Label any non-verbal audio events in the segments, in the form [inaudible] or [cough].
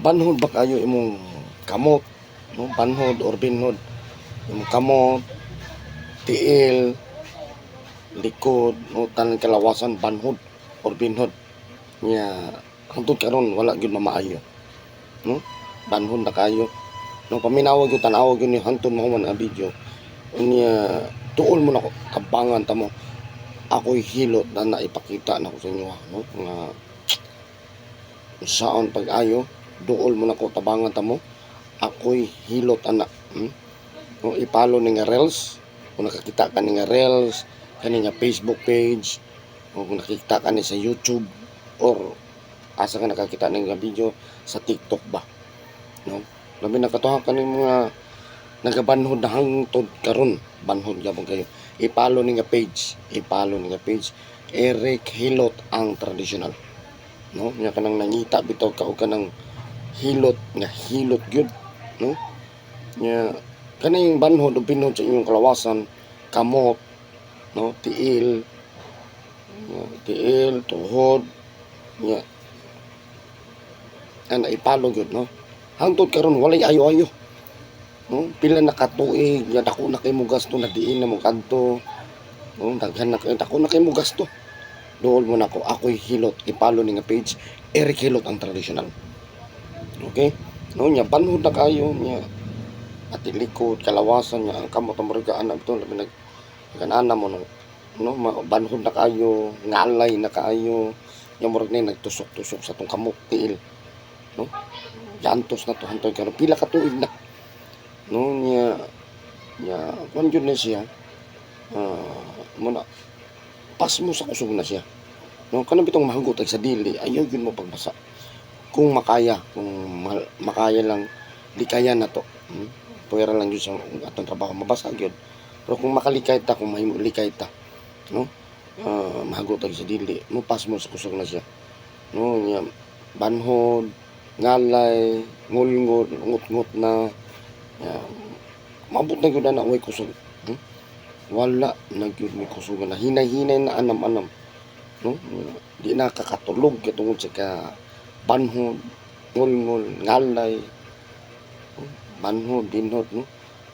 banhod ba kayo imong kamot? No banhod or binhod? Imong kamot tiil likod no tanan kalawasan banhod or binhod? Nya hangtod karon wala gyud mamaayo no? Banhod na kayo. No paminawa gyud tanawa gyud ni hangtod mo man ang video. Unya tuol mo na ko kabangan ta mo. Ako'y hilot na naipakita na ko sa inyo no? Nga [tsk] saon pag-ayo duol mo na ko tabangan ta mo. Ako'y hilot ana. Hmm? no, ipalo ni nga reels. Kung nakakita ka ni nga reels. Kani nga Facebook page. O kung nakikita ka ni sa YouTube. Or asa ka nakakita ni nga video sa TikTok ba? No? Labi nakatuha ka ni mga nagabanhod na hangtod karon. Banhod gyapon kayo? Ipalo ni nga page. Ipalo ni nga page. Eric Hilot ang traditional no? Nya kanang nangita bitaw ka og kanang hilot nga hilot gyud no? Nya kaning banhod o pinhod sa inyong kalawasan kamot no? Tiil nya, tiil tuhod nya ana ipalo gyud no? Hangtod karon walay ayo-ayo no? Pila na katuig nya dako na kay mo gasto na diin na mo kadto no? Daghan na kay dako na kay mo gasto. Dool mo na ko ako'y hilot. Ipalo ni nga page Eric Hilot ang traditional okay? No nya banhod na kayo nya at likod kalawasan nya ang kamot ang murag anak to labi nag ganana mo no. No banhod na kayo ngalay na kayo. Nya murag na nagtusok-tusok sa tong kamot tiil. No? Yantos na to hantoy karon pila ka tuig na. No nya nya kun jud na siya. Ah muna pas mo sa kusog na siya. No kanang bitong ag sa dili ayaw yun mo pagbasa kung makaya kung ma- makaya lang di kaya na to. Hmm? pwera lang yun sa atong trabaho mabasa gyud pero kung makalikay ta kung mahimo likay ta no? Ah mahugot ag sa dili mo pas mo sa kusog na siya. No nya banhod ngalay ngulngol ngut-ngut na. Yeah. mabot na gyud na way kusog. Hmm? wala na gyud may kusog na. Hinay-hinay na anam-anam. No? Di na kakatulog kitungod sa ka banhod ngulngol ngalay no? banhod dinhod no?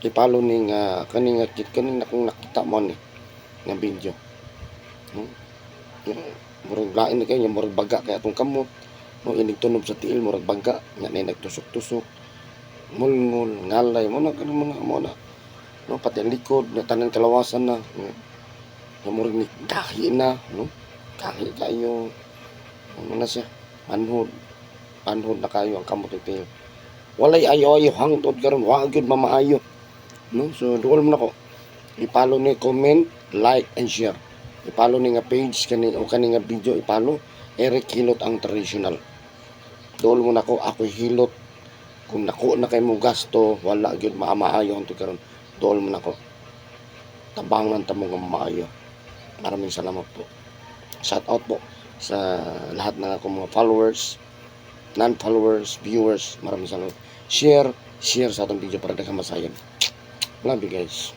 Ipalo ni nga kani nga kit kani na kung nakita mo ni nga video. No? Murag lain na kayo murag baga kaya atong kamot. No inig tunob sa tiil murag baga nga na nagtusok-tusok. Ngulngol ngalay mo na kanang mga no pati likod na tanan kalawasan na no? murag ni kahi na no? Kahi kayo. Ano na siya manhod manhod na kayo ang kamot ipil walay ayo ayo hangtod karon wa gyud mamaayo. No? So duol mo na ko ipalo ni comment like and share. Ipalo ni nga page kani o kani nga video ipalo Eric Hilot ang traditional. Duol mo na ko ako hilot. Kung nako na kay mo gasto wala gyud maamaayo hangtod karon duol mo na ko tabangan ta mo nga maayo maraming salamat po. Shout out po sa lahat ng akong mga followers non-followers, viewers maraming salamat share, share sa atong video para daghang masayan love you guys